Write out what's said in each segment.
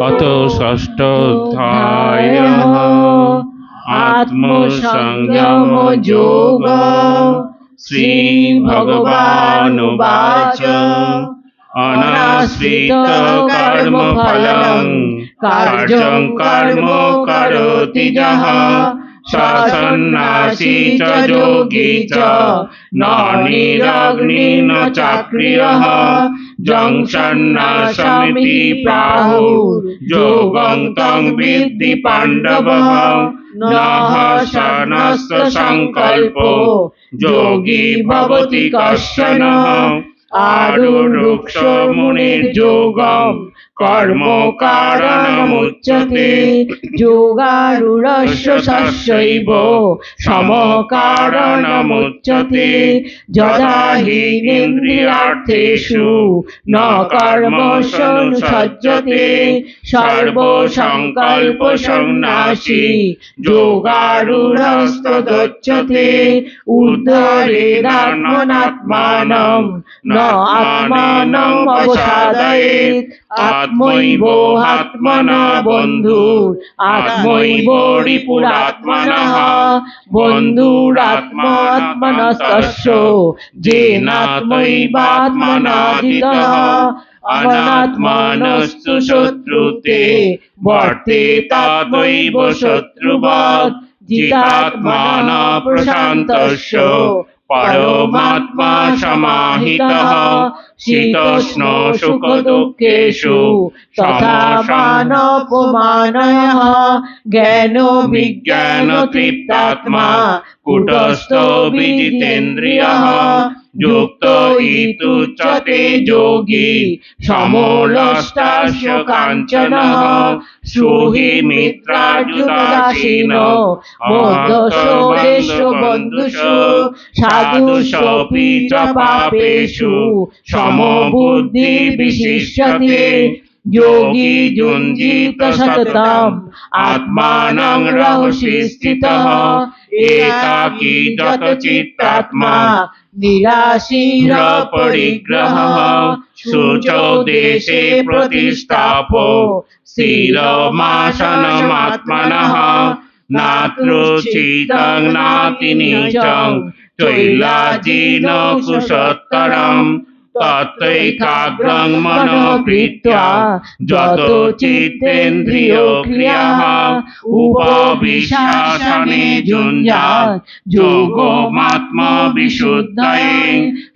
অত ষষ্ঠ অধ্যায় আত্মসংযম যোগ শ্রী ভগবান বাচ অনাশ্রিত কর্ম কার্যং কর্ম করোতি যাহা চ সন্ন্যাসী চ যোগী চ ন নিরগ্নি ন চাক্রিয় যং সন্ন্যাসমিতি প্রাহু যোগং তং বিদ্ধি পাণ্ডব ন সংকল্প যোগী ভবতি কশন আরুণ রুক্ষ মুনির যোগম কর্ম কারণমুচ্যতে যোগারুড়স্য শস্যৈব সমকারণমুচ্যতে যদা হি ইন্দ্রিয়ার্থেষু ন কর্মস্য সজ্জতে সর্বসংকল্প সন্ন্যাসী যোগারুড়স্ত দচ্ছতে উদ্ধরেদাত্মনাত্মানম ন আত্মানম অবসাদয়েৎ আত্মৈব বন্ধু। আত্মৈব শত্রুতে বর্তেতাত্মৈব শত্রুবৎ। জিতাত্মান প্রশান্তস্য। পরমাত্মা সমাহিতः শীতষ্ণ সুখ দুঃখেষু তথা মানপমানয়ः জ্ঞান বিজ্ঞান তৃপ্তাত্মা কুটস্থ বিজিতেন্দ্রিয়ः যুক্ত ইতুচ্যতে যোগী সমলষ্টাস্য কাঞ্চনः সুহি মিত্রার্যুদাসীন মধ্যস্য বন্ধুষু সাধুষপি চ পাপেষু সমবুদ্ধি বিশিষ্যতে যোগী যুঞ্জিত সততম আত্মানং রহসি স্থিতः একাকী যত চিত্তাত্মা নিরাশীর পরিগ্রহ শুচৌ দেশে প্রতিষ্ঠাপ স্থিরমাসনমাত্মনः নাত্রুচিতং নাতি নিচং চৈলাজিন কুশোত্তরম তত্ত্বৈকাগ্রং মনোকৃত্য যত চিত্তেন্দ্রিয় ক্রিয়া উপবিশ্বাসনে যুঞ্জাত যোগমাত্ম বিশুদ্ধয়ে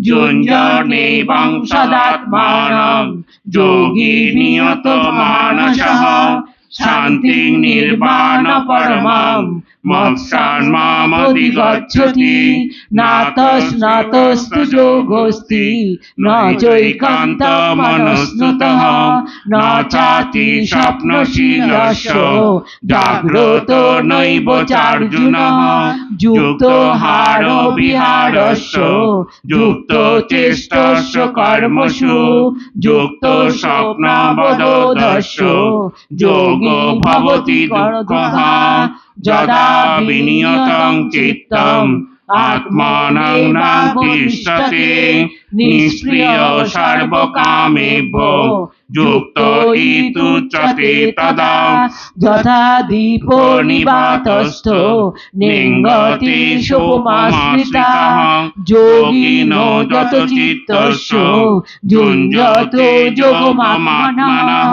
যুঞ্জনেবং বংশদাত্মানম যোগী নিয়ত মানসः। শান্তি নির্বাণ পরমম। মৎসান্মামধিগচ্ছতি নাতস্নাতস্তু যোগস্তি। ন চৈকান্ত মনস্নুতः ন চাতি স্বপ্নশীলস্য। জাগ্রত নৈব চার্জুনः। যুক্ত হার বিহারস্য যুক্ত চেষ্টস্য কর্মসু। যুক্ত স্বপ্নবদোদস্য যোগো ভবতি যদা বিনিয়তং চিত্তম। আত্মানং নাতিষ্ঠতে নিষ্ক্রিয় সর্বকামেভ্য। যুক্ত ইতুচ্যতে তদা যথা দীপ নিবাতস্থ। নিঙ্গতি সোপমাশ্রিতা। যোগিন যত চিত্তস্য যুঞ্জত যোগমাত্মনः।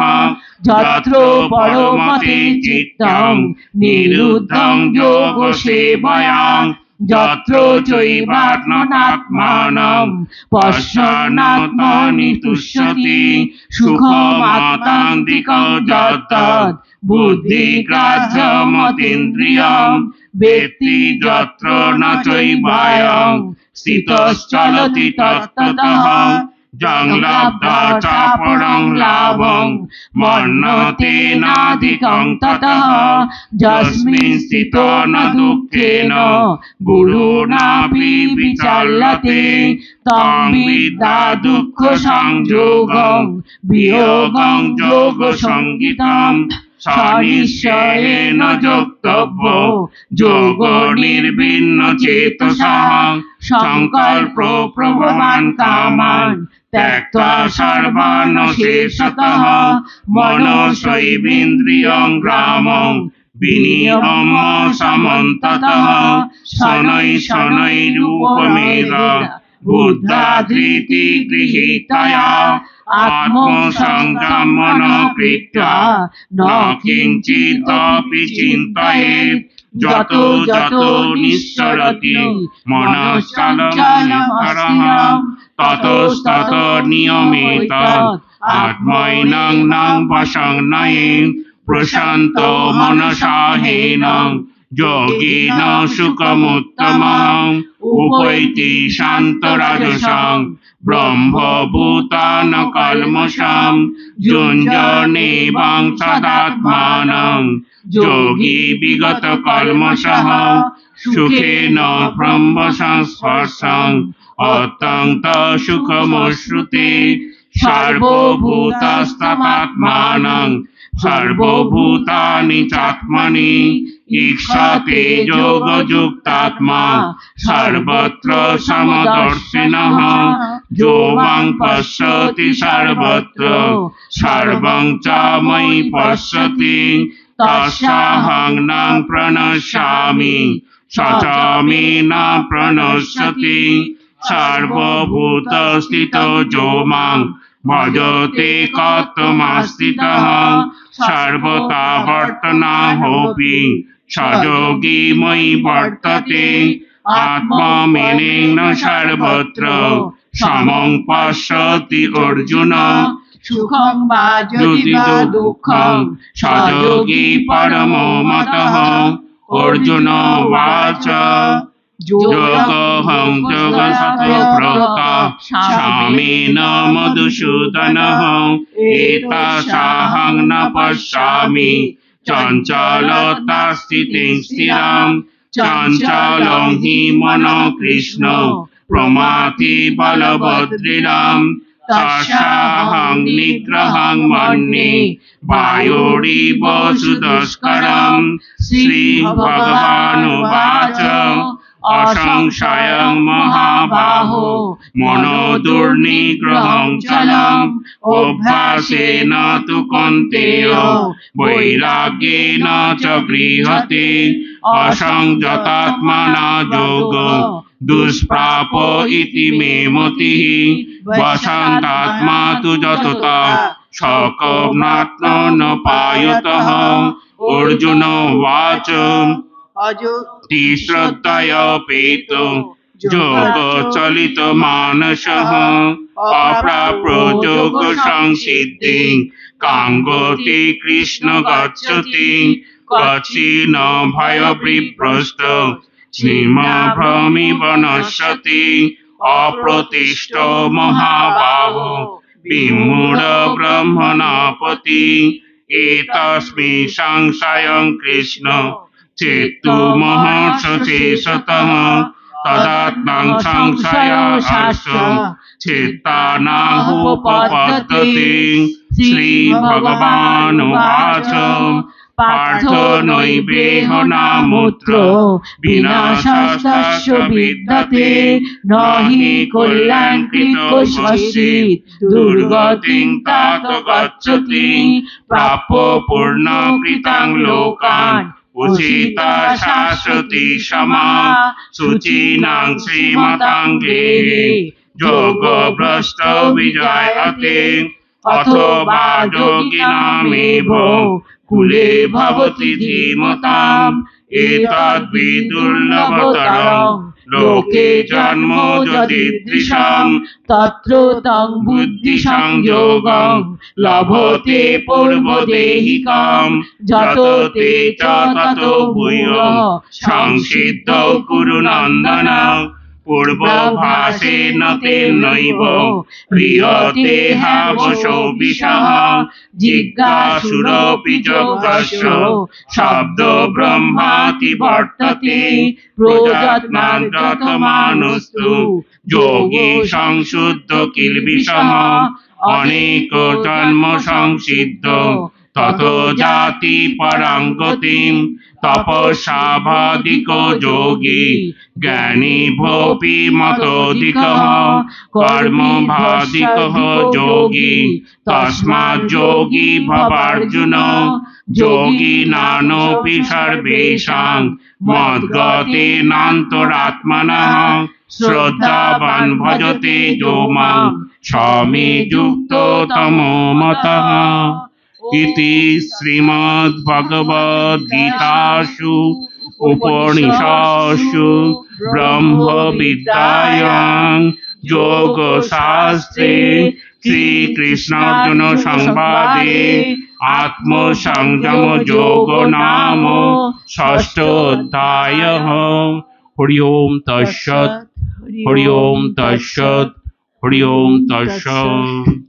যত্র পরমতে চিত্তং। নিরুদ্ধং যোগ সেবয়াং যত্র চৈবাত্মনাত্মানম পশ্যনাত্মনি তুষ্যতি সুখমাতান্তিক যত্তৎ বুদ্ধিগ্রাহ্যমতীন্দ্রিয়ম ব্যক্তি যত্র ন চৈবায়ং স্থিতশ্চলতি তত্ততঃ দুঃখ সংযোগং বিয়োগং যোগ সঙ্গীতম সনিশ্চয়েন যোগ নির্বিন্ন চেতসা সংকল্প প্রভবান কামান শেষতঃ মনসৈবেন্দ্রিয়ং গ্রামং বিনিয়ম সমন্ততঃ শनै শনৈরূপমেদ বুদ্ধা ধৃতি গৃহীতয়া আত্মসংযমন কৃত্বা ন কিঞ্চিদপি চিন্তয়েৎ। যত যত নিঃসরতি মনশ্চলমহরহ ততস্তত নিয়মেত আত্মৈনং নং বশং নয়েন প্রশান্ত মনসাহেনং, যোগিন সুখমুত্তমং, উপৈতি শান্তরাজসং ব্রহ্মভূতান কলমশাম যুঞ্জনেবাং সদাত্মানং। যোগী বিগত কলমশঃ সুখেন ব্রহ্ম সংস্পর্শং অত্যন্ত সুখমশ্রুতে সর্বভূতস্তপাত্মানং সর্বভূতানি চাত্মনি ঈক্ষতে যোগযুক্তাত্মা সর্বত্র সমদর্শিনঃ যো মাং পশ্যতি সর্বত্র সর্বং চ ময়ি পশ্যতি তস্যাহং নাং প্রণশ্যামি স চ মে ন প্রণশ্যতি সর্বভূতস্থিতো যো মাং ভজতে কর্তমাস্থিতः সর্বতা বর্তনাহোপি সযোগী ময়ি বর্ততে আত্মমেনেন সর্বত্র সমং পশ্যতি অর্জুন সুখং বা যদি বা দুঃখং সযোগী পরমো মতঃ অর্জুন বাচ যোগহং যোগসত প্রক্ত স্বামীন মধুসূদনঃ এতাসাহং ন পশ্যামি। চঞ্চলতা স্থিতিং চঞ্চলং হি মন কৃষ্ণ। প্রমাতি বলভদ্রিরাম তস্যাহং নিগ্রহং মন্যে বায়োরিব সুদস্করম শ্রী ভগবানুবাচ অসংশয়ং চলম তু চ গৃহতে যোগ দুষ্প্রাপ ইতি মে মতিঃ বসন্তাত্মা তু যততা সকম্নাত্ম ন পায়তঃ অর্জুন বাচ অজো তিশ্রদ্ধয়পেত যোগ চলিত মানসঃ অপ্রাপ্য যোগ সংসিদ্ধি কাঙ্গতি কৃষ্ণ গচ্ছতি কচিন ভয় বিভ্রষ্ট ভ্রমিব নশ্যতি অপ্রতিষ্ঠ মহাবাহ, বিমূঢ় ব্রহ্মণপতি, এতস্মি সংশয়ং কৃষ্ণ চেতু মহর্ষশেষতঃ তদাত্মাং সংশয় শাস্ত্র চেত্তানাহুপপদ্ধতি শ্রী ভগবানুবাচ পার্থ নৈবেহ নামুত্র বিনাশস্তস্য বিদ্যতে নহি কল্যাণকৃত কশ্চিৎ দুর্গতিং তাত গচ্ছতি, প্রাপ্য পূর্ণকৃতাং লোকান, উচিতা শাশ্বতী সমা শুচীনাং শ্রীমতাঙ্গে যোগ ভ্রষ্ট বিজয়তে অথবা যোগিনামেব কুলে ভবতি ধীমতাম এতদ্বিদুর্লভতরং লোকে জন্ম যদি যদিদৃশম তত্র তং বুদ্ধি সংযোগং। লভতে পূর্বদেহিকম যত তে চ তত ভূয়। সংসিদ্ধ কুরু নন্দন। পূর্বভাসেন তেনৈব প্রিয়তে হাবশো বিশাহ জিজ্ঞাসুরপি যজ্ঞস্য শব্দ ব্রহ্মাতি বর্ততে প্রজাত্মান্তমানস্তু যোগী সংশুদ্ধ কিলবিষহ অনেক জন্ম সংসিদ্ধ তত জাতি পরাঙ্গতিম তপস্যাভাদিক যোগী। জ্ঞানী ভোপি মতোদিক কর্মভাদিক যোগী। তস্মাৎ যোগী ভবার্জুন। যোগী নানোপি সর্বেষাং মদ্গতেনান্তরাত্মনঃ শ্রদ্ধাবান ভজতে যোমা। স্বামী যুক্ত তমো মতঃ। ইতি শ্রীমদ্ভগবদ্গীতাসু উপনিষৎসু ব্রহ্মবিদ্যায়াং যোগশাস্ত্রে শ্রীকৃষ্ণার্জুন সংবাদে আত্মসংযম যোগ নাম ষষ্ঠ অধ্যায় হরি ওম তৎসৎ হরি ওম তৎসৎ হরি ওম তৎসৎ